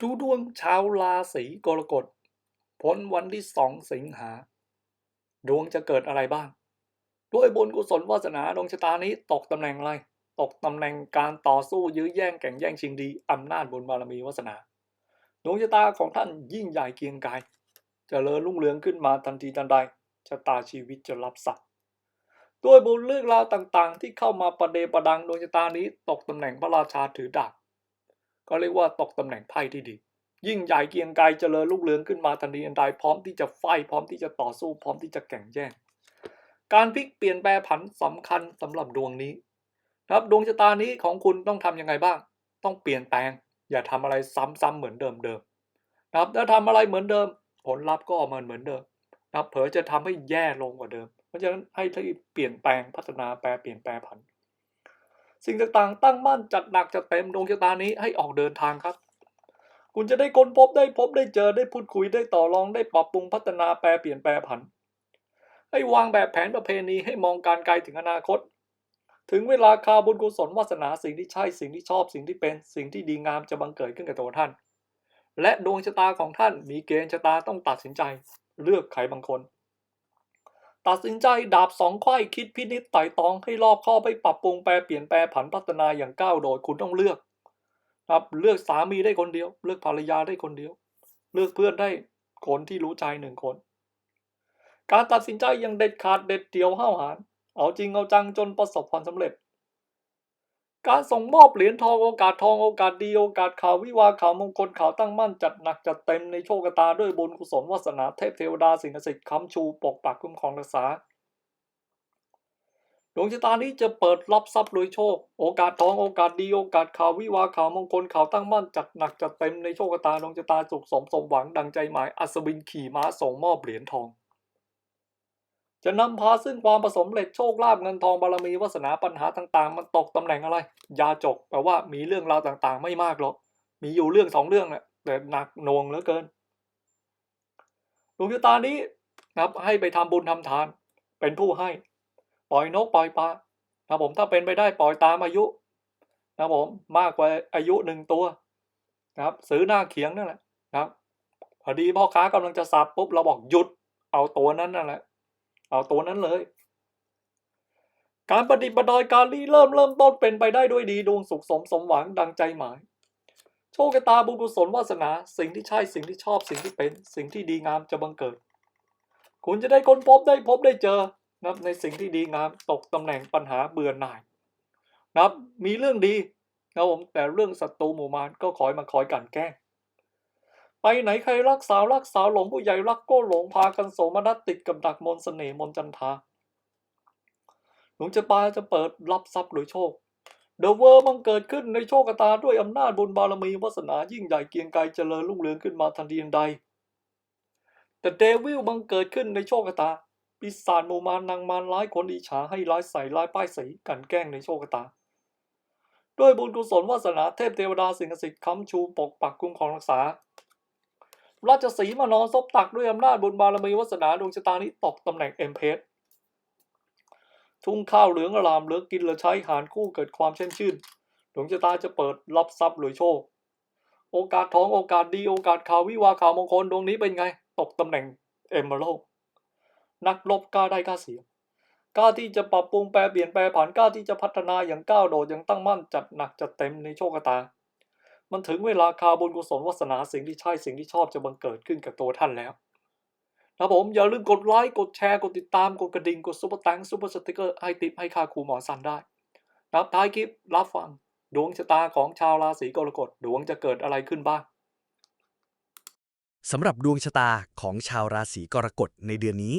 ดูดวงชาวราศีกรกฎ พ้นวันที่สองสิงหา ดวงจะเกิดอะไรบ้าง ด้วยบุญกุศลวาสนาดวงชะตานี้ตกตำแหน่งอะไร ตกตำแหน่งการต่อสู้ยื้อแย่งแข่งแย่งชิงดีอำนาจบุญบารมีวาสนา ดวงชะตาของท่านยิ่งใหญ่เกียงกายจเจริญรุ่งเรืองขึ้นมาทันทีทันใดชะตาชีวิตจะรับสักด้วยบุญเรื่องราวต่างๆ ที่เข้ามาประเดประดังดวงชะตานี้ตกตำแหน่งพระราชาถือดาบ ก็เรียกว่าตกตำแหน่งไพ่ที่ดี ยิ่งใหญ่เกียงไกรเจริญรุ่งเรืองขึ้นมาทันทีทันใดพร้อมที่จะไฟพร้อมที่จะต่อสู้พร้อมที่จะแข่งแย่ง การพลิกเปลี่ยนแปลผันสำคัญสำหรับดวงนี้นะครับดวงชะตานี้ของคุณต้องทํำยังไงบ้าง ต้องเปลี่ยนแปลง อย่าทำอะไรซ้ำๆเหมือนเดิมๆนะครับถ้าทำอะไรเหมือนเดิม ผลลัพธ์ก็ออกมาเหมือนเดิมนะครับเผลอจะทำให้แย่ลงกว่าเดิม เพราะฉะนั้นให้ที่เปลี่ยนแปลงพัฒนาแปลเปลี่ยนแปลผัน สิ่งต่างๆ ตั้งมั่นจัดหนักจัดเต็มดวงชะตานี้ให้ออกเดินทางครับ คุณจะได้ค้นพบได้พบได้เจอได้พูดคุยได้ต่อรองได้ปรับปรุงพัฒนาแปลเปลี่ยนแปลผัน ให้วางแบบแผนประเพณีให้มองการไกลถึงอนาคต ถึงเวลาคาบุญกุศลวาสนาสิ่งที่ใช่สิ่งที่ชอบสิ่งที่เป็นสิ่งที่ดีงามจะบังเกิดขึ้นกับตัวท่าน และดวงชะตาของท่านมีเกณฑ์ชะตาต้องตัดสินใจ เลือกใครบางคน ตัดสินใจดาบสองไขว้คิดพินิจไต่ตองให้รอบคอบไปปรับปรุงแปลเปลี่ยนแปลผันพัฒนาอย่างก้าวโดดคุณต้องเลือกครับเลือกสามีได้คนเดียว เลือกภรรยาได้คนเดียว เลือกเพื่อนได้คนที่รู้ใจหนึ่งคน การตัดสินใจอย่างเด็ดขาดเด็ดเดี่ยวห้าวหาญเอาจริงเอาจังจนประสบความสำเร็จ การส่งมอบเหรียญทองโอกาสทองโอกาสดีโอกาสข่าววิวาข่าวมงคลข่าวตั้งมั่นจัดหนักจัดเต็มในโชคชะตาด้วยบุญกุศลวาสนาเทพเทวดาสิ่งศักดิ์สิทธิ์ค้ำชูปกปักคุ้มครองรักษาดวงชะตานี้จะเปิดรับทรัพย์โดยโชค โอกาสทองโอกาสดีโอกาสข่าววิวาข่าวมงคลข่าวตั้งมั่นจัดหนักจัดเต็มในโชคชะตาดวงชะตาสุขสมสมหวังดังใจหมายอัศวินขี่ม้าส่งมอบเหรียญทอง จะนำพาซึ่งความผสมเร็จโชคลาภเงินทองบารมีวาสนาปัญหาต่างๆ มันตกตำแหน่งอะไร ยาจกแปลว่ามีเรื่องราวต่างๆ ไม่มากหรอก มีอยู่เรื่องสองเรื่องแหละแต่หนักหน่วงเหลือเกินดวงชะตานี้นะครับให้ไปทำบุญทำทาน เป็นผู้ให้ ปล่อยนกปล่อยปลานะผมถ้าเป็นไปได้ปล่อยตามอายุ นะผมมากกว่าอายุหนึ่งตัว นะครับ ซื้อหน้าเขียงนั่นแหละนะครับพอดีพ่อค้ากำลังจะสับปุ๊บเราบอกหยุดเอาตัวนั้นนั่นแหละ เอาตัวนั้นเลย การปฏิบัติดอยการรีเริ่มเริ่มต้นเป็นไปได้ด้วยดีดวงสุขสมสมหวังดังใจหมาย โชคชะตาบุญกุศลวาสนา สิ่งที่ใช่สิ่งที่ชอบสิ่งที่เป็น สิ่งที่ดีงามจะบังเกิด คุณจะได้ค้นพบได้พบได้เจอนะครับในสิ่งที่ดีงามตกตำแหน่งปัญหาเบื่อหน่ายนะครับมีเรื่องดีนะผมแต่เรื่องศัตรูหมู่มารก็คอยมาคอยกันแกล้ง ไปไหนใครรักสาวรักสาวหลงผู้ใหญ่รักก็หลงพากันโสมนัสติดกับดักมนต์เสน่ห์มนจันทาหลวงจะปาจะเปิดรับทรัพย์หรือโชคเดอะเวอร์มันเกิดขึ้นในโชคชะตาด้วยอำนาจบุญบารมีวาสนายิ่งใหญ่เกียงไกรเจริญรุ่งเรืองขึ้นมาทันทีนใด แต่เดวิลบังเกิดขึ้นในโชคชะตาปีศาจหมู่มารนางมารร้ายคนอิจฉาให้ร้ายใส่ร้ายป้ายสีกันแกล้งในโชคชะตา ด้วยบุญกุศลวาสนาเทพเทวดาสิ่งศักดิ์สิทธิ์ค้ำชูปกปักคุ้มครองรักษา ราชสีมานอนซบตักด้วยอำนาจบุญบารมีวาสนาดวงชะตานี้ตกตำแหน่งเอ็มเพสทุ่งข้าวเหลืองอลามเหลือกินเหลือใช้หารคู่เกิดความเช่นชื่นดวงชะตาจะเปิดรับทรัพย์หรือโชค โอกาสทองโอกาสดีโอกาสข่าววิวาข่าวมงคลดวงนี้เป็นไง ตกตำแหน่งเอมเบโลนักลบกล้าได้กล้าเสียกล้าที่จะปรับปรุงแปลเปลี่ยนแปลผันกล้าที่จะพัฒนาอย่างก้าวโดดอย่างตั้งมั่นจัดหนักจัดเต็มในโชคชะตา มันถึงเวลาคาบุญกุศลวาสนาสิ่งที่ใช่สิ่งที่ชอบจะบังเกิดขึ้นกับตัวท่านแล้วนะผมอย่าลืมกดไลค์กดแชร์กดติดตามกดกระดิ่งกดซุปเปอร์แตงซุปเปอร์สติกเกอร์ให้ติปให้ค่าครูหมอสันได้นับท้ายคลิปรับฟัง ดวงชะตาของชาวราศีกรกฎดวงจะเกิดอะไรขึ้นบ้างสำหรับดวงชะตาของชาวราศีกรกฎในเดือนนี้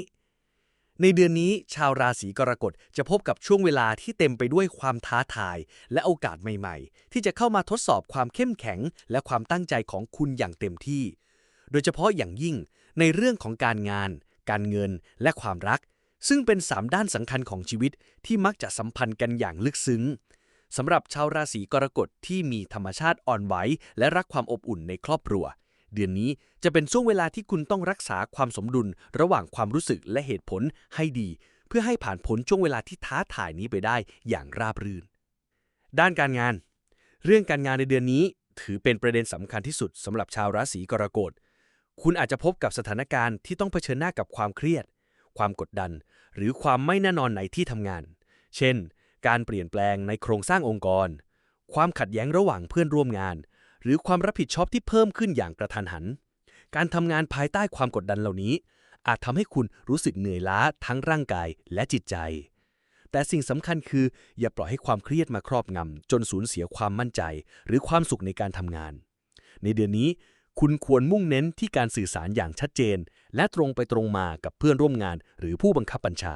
ในเดือนนี้ชาวราศีกรกฎจะพบกับช่วงเวลาที่เต็มไปด้วยความท้าทาย และโอกาสใหม่ๆ ที่จะเข้ามาทดสอบความเข้มแข็ง และความตั้งใจของคุณอย่างเต็มที่ โดยเฉพาะอย่างยิ่งในเรื่องของการงาน การเงิน และความรัก ซึ่งเป็น 3 ด้านสำคัญของชีวิตที่มักจะสัมพันธ์กันอย่างลึกซึ้งสำหรับชาวราศีกรกฎที่มีธรรมชาติอ่อนไหวและรักความอบอุ่นในครอบครัว เดือนนี้จะเป็นช่วงเวลาที่คุณต้องรักษาความสมดุลระหว่างความรู้สึกและเหตุผลให้ดี เพื่อให้ผ่านพ้นช่วงเวลาที่ท้าทายนี้ไปได้อย่างราบรื่น ด้านการงาน เรื่องการงานในเดือนนี้ ถือเป็นประเด็นสำคัญที่สุดสำหรับชาวราศีกรกฎ คุณอาจจะพบกับสถานการณ์ที่ต้องเผชิญหน้ากับความเครียด ความกดดัน หรือความไม่แน่นอนในที่ทำงาน เช่น การเปลี่ยนแปลงในโครงสร้างองค์กร ความขัดแย้งระหว่างเพื่อนร่วมงาน หรือความรับผิดชอบที่เพิ่มขึ้นอย่างกระทันหัน การทำงานภายใต้ความกดดันเหล่านี้ อาจทำให้คุณรู้สึกเหนื่อยล้าทั้งร่างกายและจิตใจ แต่สิ่งสำคัญคือ อย่าปล่อยให้ความเครียดมาครอบงำจนสูญเสียความมั่นใจ หรือความสุขในการทำงาน ในเดือนนี้ คุณควรมุ่งเน้นที่การสื่อสารอย่างชัดเจน และตรงไปตรงมากับเพื่อนร่วมงาน หรือผู้บังคับบัญชา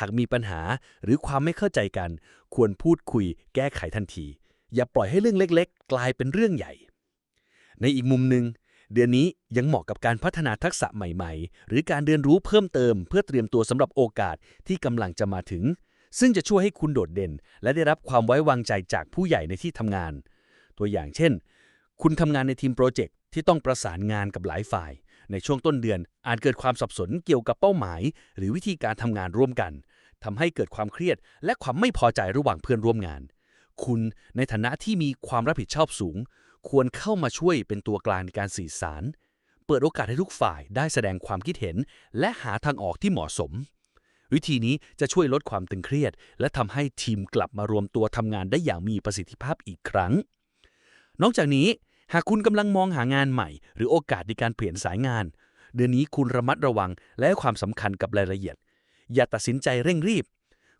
หากมีปัญหาหรือความไม่เข้าใจกัน ควรพูดคุย แก้ไขทันที อย่าปล่อยให้เรื่องเล็กๆ กลายเป็นเรื่องใหญ่ ในอีกมุมหนึ่งเดือนนี้ยังเหมาะกับการพัฒนาทักษะใหม่ๆ หรือการเรียนรู้เพิ่มเติม เพื่อเตรียมตัวสำหรับโอกาสที่กำลังจะมาถึง ซึ่งจะช่วยให้คุณโดดเด่น และได้รับความไว้วางใจจากผู้ใหญ่ในที่ทำงาน ตัวอย่างเช่น คุณทำงานในทีมโปรเจกต์ที่ต้องประสานงานกับหลายฝ่าย ในช่วงต้นเดือนอาจเกิดความสับสนเกี่ยวกับเป้าหมาย หรือวิธีการทำงานร่วมกันทำให้เกิดความเครียดและความไม่พอใจระหว่างเพื่อนร่วมงาน คุณในฐานะที่มีความรับผิดชอบสูง ควรเข้ามาช่วยเป็นตัวกลางในการสื่อสาร เปิดโอกาสให้ทุกฝ่ายได้แสดงความคิดเห็น และหาทางออกที่เหมาะสม วิธีนี้จะช่วยลดความตึงเครียด และทำให้ทีมกลับมารวมตัวทำงานได้อย่างมีประสิทธิภาพอีกครั้ง นอกจากนี้หากคุณกำลังมองหางานใหม่ หรือโอกาสในการเปลี่ยนสายงาน เดือนนี้คุณระมัดระวังและความสำคัญกับรายละเอียด อย่าตัดสินใจเร่งรีบ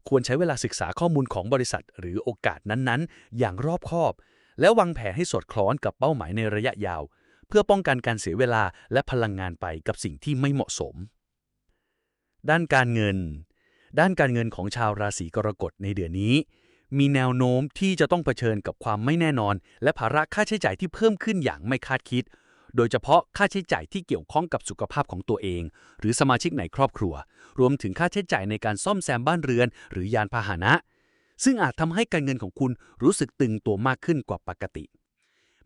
ควรใช้เวลาศึกษาข้อมูลของบริษัท หรือโอกาสนั้นๆ อย่างรอบคอบ และวางแผนให้สอดคล้องกับเป้าหมายในระยะยาว เพื่อป้องกันการเสียเวลาและพลังงานไปกับสิ่งที่ไม่เหมาะสม ด้านการเงิน ด้านการเงินของชาวราศีกรกฎในเดือนนี้ มีแนวโน้มที่จะต้องเผชิญกับความไม่แน่นอน และภาระค่าใช้จ่ายที่เพิ่มขึ้นอย่างไม่คาดคิด โดยเฉพาะค่าใช้จ่ายที่เกี่ยวข้องกับสุขภาพของตัวเอง หรือสมาชิกในครอบครัว รวมถึงค่าใช้จ่ายในการซ่อมแซมบ้านเรือน หรือยานพาหนะ ซึ่งอาจทำให้การเงินของคุณรู้สึกตึงตัวมากขึ้นกว่าปกติ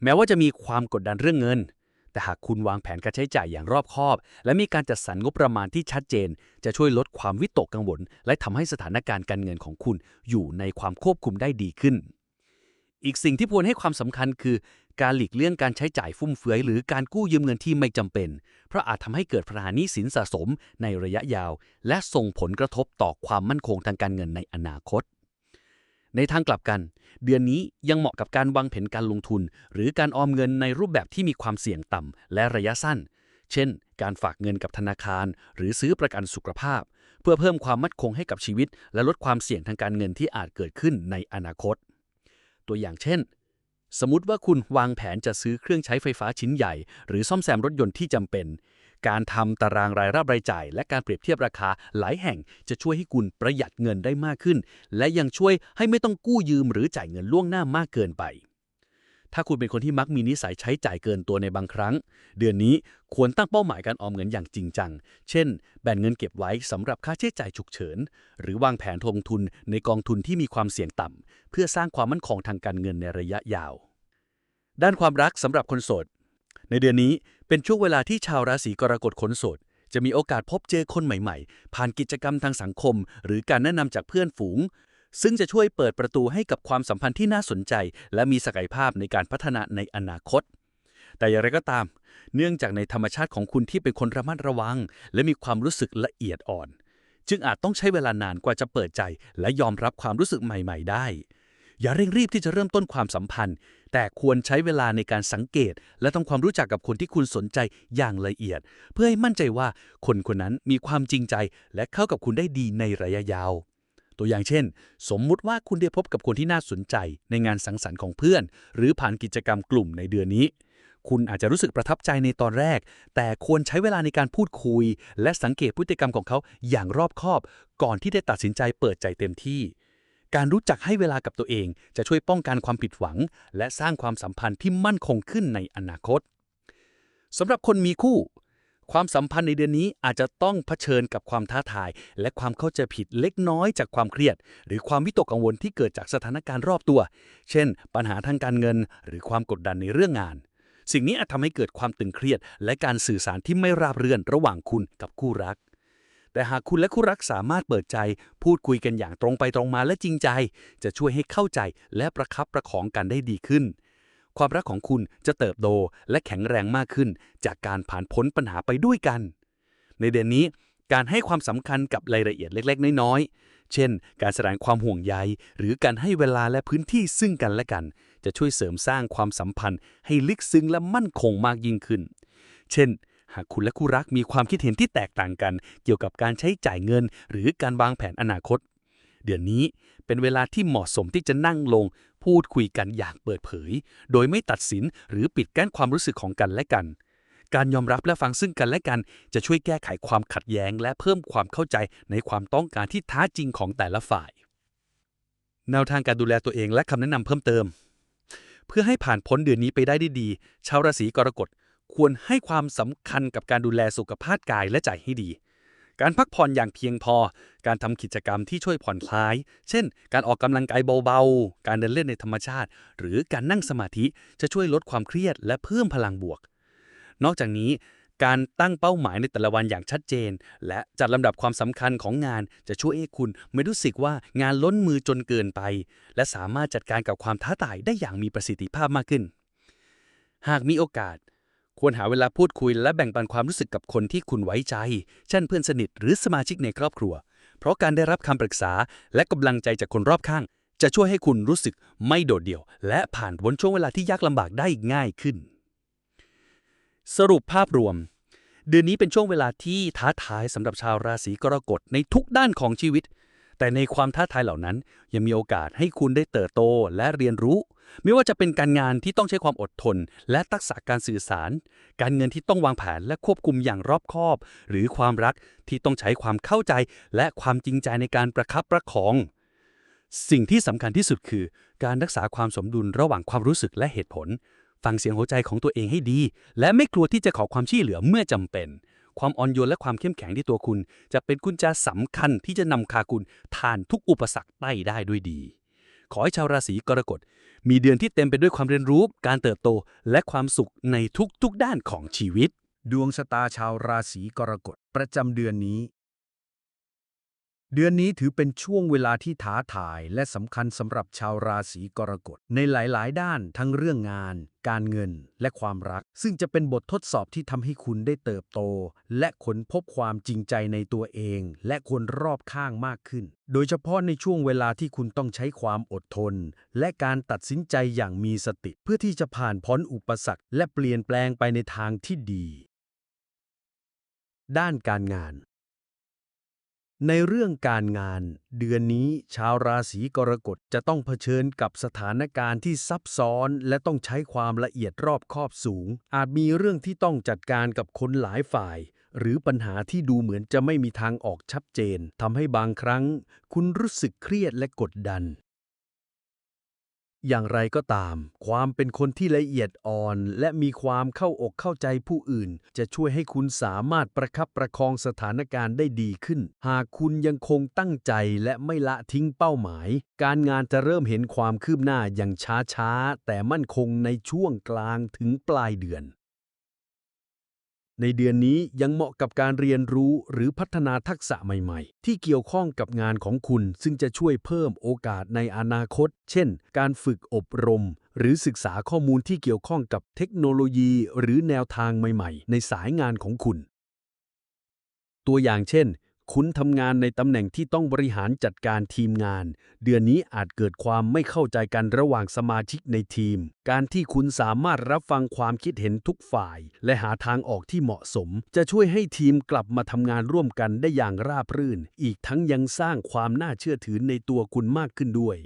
แม้ว่าจะมีความกดดันเรื่องเงิน แต่หากคุณวางแผนการใช้จ่ายอย่างรอบคอบ และมีการจัดสรรงบประมาณที่ชัดเจน จะช่วยลดความวิตกกังวล และทำให้สถานการณ์การเงินของคุณอยู่ในความควบคุมได้ดีขึ้น อีกสิ่งที่ควรให้ความสำคัญคือ การหลีกเลี่ยงการใช้จ่ายฟุ่มเฟือยหรือการกู้ยืมเงินที่ไม่จำเป็น เพราะอาจทำให้เกิดปัญหาหนี้สินสะสมในระยะยาว และส่งผลกระทบต่อความมั่นคงทางการเงินในอนาคต ในทางกลับกัน เดือนนี้ยังเหมาะกับการวางแผนการลงทุน หรือการออมเงินในรูปแบบที่มีความเสี่ยงต่ำและระยะสั้น เช่น การฝากเงินกับธนาคาร หรือซื้อประกันสุขภาพ เพื่อเพิ่มความมั่นคงให้กับชีวิต และลดความเสี่ยงทางการเงินที่อาจเกิดขึ้นในอนาคต ตัวอย่างเช่น สมมติว่าคุณวางแผนจะซื้อเครื่องใช้ไฟฟ้าชิ้นใหญ่ หรือซ่อมแซมรถยนต์ที่จำเป็น การทำตารางรายรับรายจ่าย และการเปรียบเทียบราคาหลายแห่งจะช่วยให้คุณประหยัดเงินได้มากขึ้น และยังช่วยให้ไม่ต้องกู้ยืมหรือจ่ายเงินล่วงหน้ามากเกินไป ถ้าคุณเป็นคนที่มักมีนิสัยใช้จ่ายเกินตัวในบางครั้ง เดือนนี้ควรตั้งเป้าหมายการออมเงินอย่างจริงจัง เช่น แบ่งเงินเก็บไว้สำหรับค่าใช้จ่ายฉุกเฉิน หรือวางแผนลงทุนในกองทุนที่มีความเสี่ยงต่ำเพื่อสร้างความมั่นคงทางการเงินในระยะยาว ด้านความรักสำหรับคนโสด ในเดือนนี้เป็นช่วงเวลาที่ชาวราศีกรกฎคนโสดจะมีโอกาสพบเจอคนใหม่ ๆ ผ่านกิจกรรมทางสังคม หรือการแนะนำจากเพื่อนฝูง ซึ่งจะช่วยเปิดประตูให้กับความสัมพันธ์ที่น่าสนใจ และมีศักยภาพในการพัฒนาในอนาคต แต่อย่างไรก็ตาม เนื่องจากในธรรมชาติของคุณที่เป็นคนระมัดระวัง และมีความรู้สึกละเอียดอ่อน จึงอาจต้องใช้เวลานานกว่าจะเปิดใจ และยอมรับความรู้สึกใหม่ ๆ ได้ อย่าเร่งรีบที่จะเริ่มต้นความสัมพันธ์ แต่ควรใช้เวลาในการสังเกต และทำความรู้จักกับคนที่คุณสนใจอย่างละเอียด เพื่อให้มั่นใจว่าคนคนนั้นมีความจริงใจและเข้ากับคุณได้ดีในระยะยาว ตัวอย่างเช่น สมมุติว่าคุณได้พบกับคนที่น่าสนใจในงานสังสรรค์ของเพื่อน หรือผ่านกิจกรรมกลุ่มในเดือนนี้ คุณอาจจะรู้สึกประทับใจในตอนแรก แต่ควรใช้เวลาในการพูดคุย และสังเกตพฤติกรรมของเขาอย่างรอบคอบ ก่อนที่ได้ตัดสินใจเปิดใจเต็มที่ การรู้จักให้เวลากับตัวเอง จะช่วยป้องกันความผิดหวัง และสร้างความสัมพันธ์ที่มั่นคงขึ้นในอนาคตสำหรับคนมีคู่ ความสัมพันธ์ในเดือนนี้อาจจะต้องเผชิญกับความท้าทาย และความเข้าใจผิดเล็กน้อยจากความเครียด หรือความวิตกกังวลที่เกิดจากสถานการณ์รอบตัว เช่น ปัญหาทางการเงิน หรือความกดดันในเรื่องงาน สิ่งนี้อาจทำให้เกิดความตึงเครียด และการสื่อสารที่ไม่ราบรื่นระหว่างคุณกับคู่รัก แต่หากคุณและคู่รักสามารถเปิดใจ พูดคุยกันอย่างตรงไปตรงมาและจริงใจ จะช่วยให้เข้าใจและประคับประคองกันได้ดีขึ้น ความรักของคุณจะเติบโตและแข็งแรงมากขึ้น จากการผ่านพ้นปัญหาไปด้วยกัน ในเดือนนี้การให้ความสำคัญกับรายละเอียดเล็ก ๆ น้อยๆ เช่น การแสดงความห่วงใย หรือการให้เวลาและพื้นที่ซึ่งกันและกัน จะช่วยเสริมสร้างความสัมพันธ์ ให้ลึกซึ้งและมั่นคงมากยิ่งขึ้น เช่น หากคุณและคู่รักมีความคิดเห็นที่แตกต่างกัน เกี่ยวกับการใช้จ่ายเงิน หรือการวางแผนอนาคต เดือนนี้เป็นเวลาที่เหมาะสมที่จะนั่งลง พูดคุยกันอย่างเปิดเผย โดยไม่ตัดสินหรือปิดกั้นความรู้สึกของกันและกัน การยอมรับและฟังซึ่งกันและกัน จะช่วยแก้ไขความขัดแย้ง และเพิ่มความเข้าใจในความต้องการที่ท้าจริงของแต่ละฝ่าย แนวทางการดูแลตัวเองและคำแนะนำเพิ่มเติม เพื่อให้ผ่านพ้นเดือนนี้ไปได้ดี ชาวราศีกรกฎควรให้ความสำคัญกับการดูแลสุขภาพกายและใจให้ดี การพักผ่อนอย่างเพียงพอ การทำกิจกรรมที่ช่วยผ่อนคลาย เช่น การออกกำลังกายเบาๆ การเดินเล่นในธรรมชาติ หรือการนั่งสมาธิจะช่วยลดความเครียดและเพิ่มพลังบวก นอกจากนี้ การตั้งเป้าหมายในแต่ละวันอย่างชัดเจน และจัดลำดับความสำคัญของงานจะช่วยให้คุณไม่รู้สึกว่างานล้นมือจนเกินไป และสามารถจัดการกับความท้าทายได้อย่างมีประสิทธิภาพมากขึ้น หากมีโอกาส ควรหาเวลาพูดคุยและแบ่งปันความรู้สึกกับคนที่คุณไว้ใจ เช่นเพื่อนสนิทหรือสมาชิกในครอบครัว เพราะการได้รับคำปรึกษาและกำลังใจจากคนรอบข้าง จะช่วยให้คุณรู้สึกไม่โดดเดี่ยว และผ่านพ้นช่วงเวลาที่ยากลำบากได้ง่ายขึ้น สรุปภาพรวม เดือนนี้เป็นช่วงเวลาที่ท้าทายสำหรับชาวราศีกรกฎในทุกด้านของชีวิต แต่ในความท้าทายเหล่านั้นยังมีโอกาสให้คุณได้เติบโตและเรียนรู้ ไม่ว่าจะเป็นการงานที่ต้องใช้ความอดทน และทักษะการสื่อสาร การเงินที่ต้องวางแผนและควบคุมอย่างรอบคอบ หรือความรักที่ต้องใช้ความเข้าใจ และความจริงใจในการประคับประคอง สิ่งที่สำคัญที่สุดคือ การรักษาความสมดุลระหว่างความรู้สึกและเหตุผล ฟังเสียงหัวใจของตัวเองให้ดี และไม่กลัวที่จะขอความช่วยเหลือเมื่อจำเป็น ความอ่อนโยนและความเข้มแข็งที่ตัวคุณ จะเป็นกุญแจสำคัญที่จะนำพาคุณผ่านทุกอุปสรรคไปได้ด้วยดี ขอให้ชาวราศีกรกฎ มีเดือนที่เต็มไปด้วยความเรียนรู้ การเติบโต และความสุขในทุกๆด้านของชีวิต ดวงชะตาชาวราศีกรกฎประจำเดือนนี้ เดือนนี้ถือเป็นช่วงเวลาที่ท้าทายและสำคัญสำหรับชาวราศีกรกฎในหลาย ๆ ด้านทั้งเรื่องงาน การเงิน และความรัก ซึ่งจะเป็นบททดสอบที่ทำให้คุณได้เติบโต และค้นพบความจริงใจในตัวเอง และคนรอบข้างมากขึ้น โดยเฉพาะในช่วงเวลาที่คุณต้องใช้ความอดทน และการตัดสินใจอย่างมีสติ เพื่อที่จะผ่านพ้นอุปสรรค และเปลี่ยนแปลงไปในทางที่ดี ด้านการงาน ในเรื่องการงาน เดือนนี้ชาวราศีกรกฎจะต้องเผชิญกับสถานการณ์ที่ซับซ้อน และต้องใช้ความละเอียดรอบคอบสูง อาจมีเรื่องที่ต้องจัดการกับคนหลายฝ่าย หรือปัญหาที่ดูเหมือนจะไม่มีทางออกชัดเจนทำให้บางครั้ง คุณรู้สึกเครียดและกดดัน อย่างไรก็ตาม ความเป็นคนที่ละเอียดอ่อน และมีความเข้าอกเข้าใจผู้อื่น จะช่วยให้คุณสามารถประคับประคองสถานการณ์ได้ดีขึ้น หากคุณยังคงตั้งใจและไม่ละทิ้งเป้าหมาย การงานจะเริ่มเห็นความคืบหน้าอย่างช้าๆ แต่มั่นคงในช่วงกลางถึงปลายเดือน ในเดือนนี้ยังเหมาะกับการเรียนรู้หรือพัฒนาทักษะใหม่ๆ ที่เกี่ยวข้องกับงานของคุณ ซึ่งจะช่วยเพิ่มโอกาสในอนาคต เช่น การฝึกอบรม หรือศึกษาข้อมูลที่เกี่ยวข้องกับเทคโนโลยี หรือแนวทางใหม่ๆ ในสายงานของคุณ ตัวอย่างเช่น คุณทำงานในตำแหน่งที่ต้องบริหารจัดการทีมงาน เดือนนี้อาจเกิดความไม่เข้าใจกันระหว่างสมาชิกในทีม การที่คุณสามารถรับฟังความคิดเห็นทุกฝ่าย และหาทางออกที่เหมาะสม จะช่วยให้ทีมกลับมาทำงานร่วมกันได้อย่างราบรื่น อีกทั้งยังสร้างความน่าเชื่อถือในตัวคุณมากขึ้นด้วย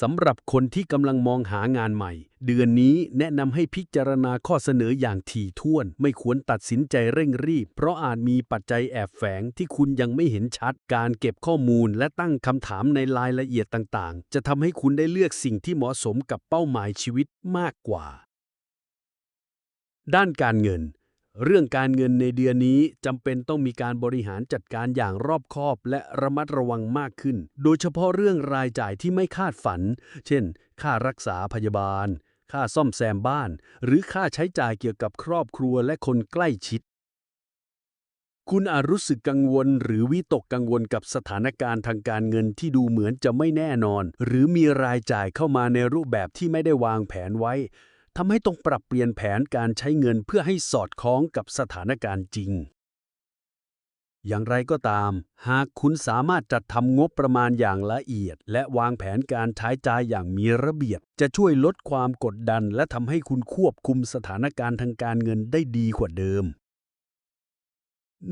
สำหรับคนที่กำลังมองหางานใหม่ เดือนนี้แนะนำให้พิจารณาข้อเสนออย่างถี่ถ้วน ไม่ควรตัดสินใจเร่งรีบ เพราะอาจมีปัจจัยแอบแฝงที่คุณยังไม่เห็นชัด การเก็บข้อมูลและตั้งคำถามในรายละเอียดต่างๆ จะทำให้คุณได้เลือกสิ่งที่เหมาะสมกับเป้าหมายชีวิตมากกว่า ด้านการเงิน เรื่องการเงินในเดือนนี้จำเป็นต้องมีการบริหารจัดการอย่างรอบคอบและระมัดระวังมากขึ้น โดยเฉพาะเรื่องรายจ่ายที่ไม่คาดฝัน เช่น ค่ารักษาพยาบาล ค่าซ่อมแซมบ้าน หรือค่าใช้จ่ายเกี่ยวกับครอบครัวและคนใกล้ชิด คุณอาจรู้สึกกังวล หรือวิตกกังวลกับสถานการณ์ทางการเงินที่ดูเหมือนจะไม่แน่นอน หรือมีรายจ่ายเข้ามาในรูปแบบที่ไม่ได้วางแผนไว้ ทำให้ต้องปรับเปลี่ยนแผนการใช้เงินเพื่อให้สอดคล้องกับสถานการณ์จริง อย่างไรก็ตาม หากคุณสามารถจัดทำงบประมาณอย่างละเอียด และวางแผนการใช้จ่ายอย่างมีระเบียบ จะช่วยลดความกดดัน และทำให้คุณควบคุมสถานการณ์ทางการเงินได้ดีกว่าเดิม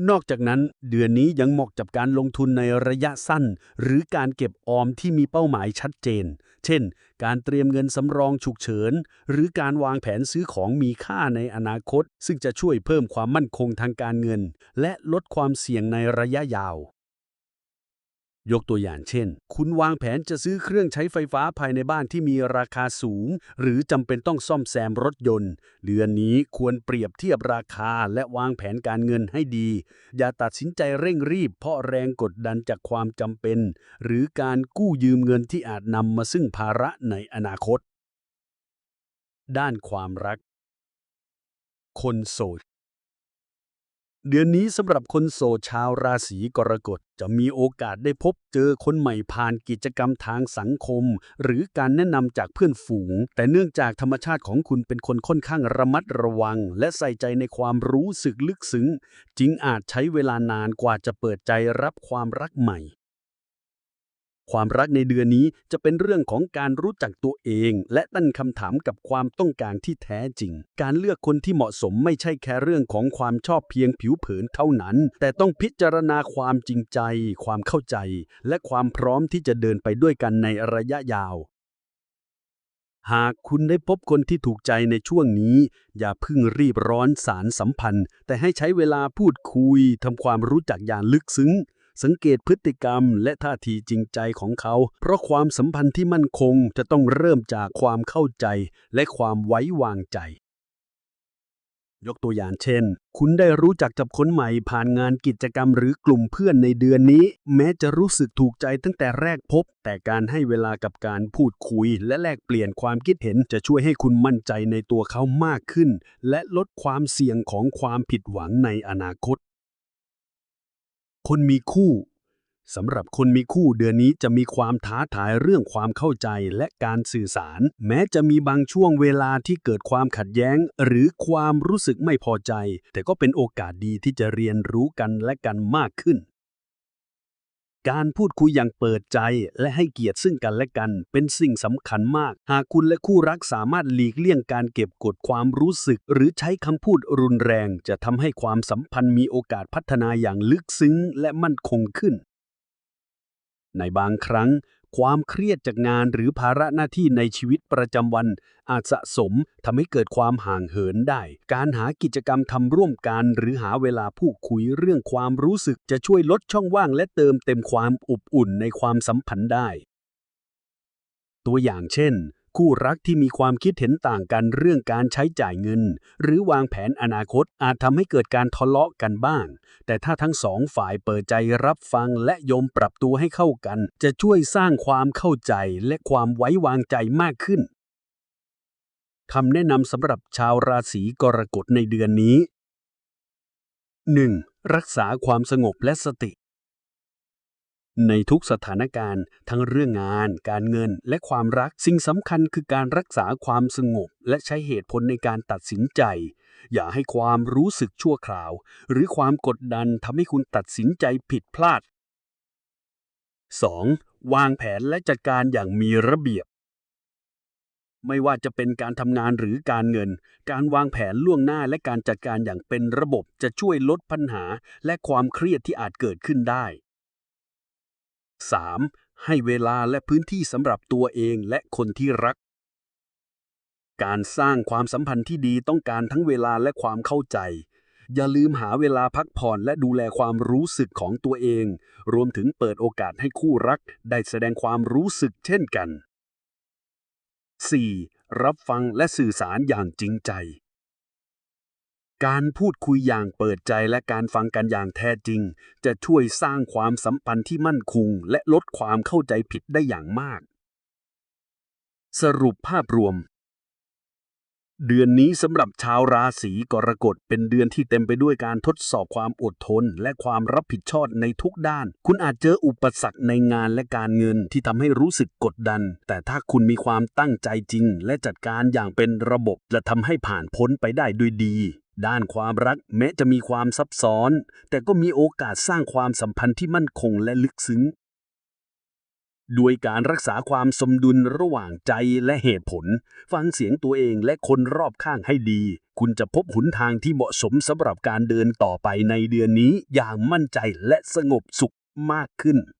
นอกจากนั้น เดือนนี้ยังเหมาะกับการลงทุนในระยะสั้น หรือการเก็บออมที่มีเป้าหมายชัดเจน เช่น การเตรียมเงินสำรองฉุกเฉิน หรือการวางแผนซื้อของมีค่าในอนาคต ซึ่งจะช่วยเพิ่มความมั่นคงทางการเงิน และลดความเสี่ยงในระยะยาว ยกตัวอย่างเช่น คุณวางแผนจะซื้อเครื่องใช้ไฟฟ้าภายในบ้านที่มีราคาสูง หรือจำเป็นต้องซ่อมแซมรถยนต์ เดือนนี้ควรเปรียบเทียบราคาและวางแผนการเงินให้ดี อย่าตัดสินใจเร่งรีบ เพราะแรงกดดันจากความจำเป็น หรือการกู้ยืมเงินที่อาจนำมาซึ่งภาระในอนาคต ด้านความรัก คนโสด เดือนนี้สำหรับคนโสดชาวราศีกรกฎจะมีโอกาสได้พบเจอคนใหม่ผ่านกิจกรรมทางสังคม หรือการแนะนำจากเพื่อนฝูง แต่เนื่องจากธรรมชาติของคุณเป็นคนค่อนข้างระมัดระวัง และใส่ใจในความรู้สึกลึกซึ้งจึงอาจใช้เวลานานกว่าจะเปิดใจรับความรักใหม่ ความรักในเดือนนี้จะเป็นเรื่องของการรู้จักตัวเอง และตั้งคำถามกับความต้องการที่แท้จริง การเลือกคนที่เหมาะสมไม่ใช่แค่เรื่องของความชอบเพียงผิวเผินเท่านั้น แต่ต้องพิจารณาความจริงใจ ความเข้าใจ และความพร้อมที่จะเดินไปด้วยกันในระยะยาว หากคุณได้พบคนที่ถูกใจในช่วงนี้ อย่าเพิ่งรีบร้อนสารสัมพันธ์ แต่ให้ใช้เวลาพูดคุยทำความรู้จักอย่างลึกซึ้ง สังเกตพฤติกรรมและท่าทีจริงใจของเขา เพราะความสัมพันธ์ที่มั่นคงจะต้องเริ่มจากความเข้าใจและความไว้วางใจ ยกตัวอย่างเช่น คุณได้รู้จักกับคนใหม่ผ่านงานกิจกรรมหรือกลุ่มเพื่อนในเดือนนี้ แม้จะรู้สึกถูกใจตั้งแต่แรกพบ แต่การให้เวลากับการพูดคุย และแลกเปลี่ยนความคิดเห็นจะช่วยให้คุณมั่นใจในตัวเขามากขึ้น และลดความเสี่ยงของความผิดหวังในอนาคต คนมีคู่สำหรับคนมีคู่เดือนนี้จะมีความท้าทายเรื่องความเข้าใจและการสื่อสาร แม้จะมีบางช่วงเวลาที่เกิดความขัดแย้ง หรือความรู้สึกไม่พอใจ แต่ก็เป็นโอกาสดีที่จะเรียนรู้กันและกันมากขึ้น การพูดคุยอย่างเปิดใจและให้เกียรติซึ่งกันและกัน เป็นสิ่งสำคัญมาก หากคุณและคู่รักสามารถหลีกเลี่ยงการเก็บกดความรู้สึก หรือใช้คำพูดรุนแรง จะทำให้ความสัมพันธ์มีโอกาสพัฒนาอย่างลึกซึ้งและมั่นคงขึ้น ในบางครั้ง ความเครียดจากงานหรือภาระหน้าที่ในชีวิตประจำวัน อาจสะสมทำให้เกิดความห่างเหินได้ การหากิจกรรมทำร่วมกัน หรือหาเวลาพูดคุยเรื่องความรู้สึกจะช่วยลดช่องว่างและเติมเต็มความอบอุ่นในความสัมพันธ์ได้ ตัวอย่างเช่น คู่รักที่มีความคิดเห็นต่างกันเรื่องการใช้จ่ายเงิน หรือวางแผนอนาคตอาจทำให้เกิดการทะเลาะกันบ้าง แต่ถ้าทั้งสองฝ่ายเปิดใจรับฟังและยอมปรับตัวให้เข้ากัน จะช่วยสร้างความเข้าใจและความไว้วางใจมากขึ้นคำแนะนำสำหรับชาวราศีกรกฎในเดือนนี้ 1. รักษาความสงบและสติ ในทุกสถานการณ์ ทั้งเรื่องงาน การเงิน และความรัก สิ่งสำคัญคือการรักษาความสงบ และใช้เหตุผลในการตัดสินใจ อย่าให้ความรู้สึกชั่วคราว หรือความกดดันทำให้คุณตัดสินใจผิดพลาด 2. วางแผนและจัดการอย่างมีระเบียบ ไม่ว่าจะเป็นการทำงานหรือการเงิน การวางแผนล่วงหน้าและการจัดการอย่างเป็นระบบจะช่วยลดปัญหา และความเครียดที่อาจเกิดขึ้นได้ 3. ให้เวลาและพื้นที่สำหรับตัวเองและคนที่รัก การสร้างความสัมพันธ์ที่ดีต้องการทั้งเวลาและความเข้าใจ อย่าลืมหาเวลาพักผ่อนและดูแลความรู้สึกของตัวเอง รวมถึงเปิดโอกาสให้คู่รักได้แสดงความรู้สึกเช่นกัน 4. รับฟังและสื่อสารอย่างจริงใจ การพูดคุยอย่างเปิดใจและการฟังกันอย่างแท้จริง จะช่วยสร้างความสัมพันธ์ที่มั่นคงและลดความเข้าใจผิดได้อย่างมาก สรุปภาพรวม เดือนนี้สำหรับชาวราศีกรกฎเป็นเดือนที่เต็มไปด้วยการทดสอบความอดทน และความรับผิดชอบในทุกด้าน คุณอาจเจออุปสรรคในงานและการเงินที่ทำให้รู้สึกกดดัน แต่ถ้าคุณมีความตั้งใจจริง และจัดการอย่างเป็นระบบจะทำให้ผ่านพ้นไปได้ด้วยดี ด้านความรักแม้จะมีความซับซ้อน แต่ก็มีโอกาสสร้างความสัมพันธ์ที่มั่นคงและลึกซึ้ง ด้วยการรักษาความสมดุลระหว่างใจและเหตุผล ฟังเสียงตัวเองและคนรอบข้างให้ดี คุณจะพบหนทางที่เหมาะสมสำหรับการเดินต่อไปในเดือนนี้อย่างมั่นใจและสงบสุขมากขึ้น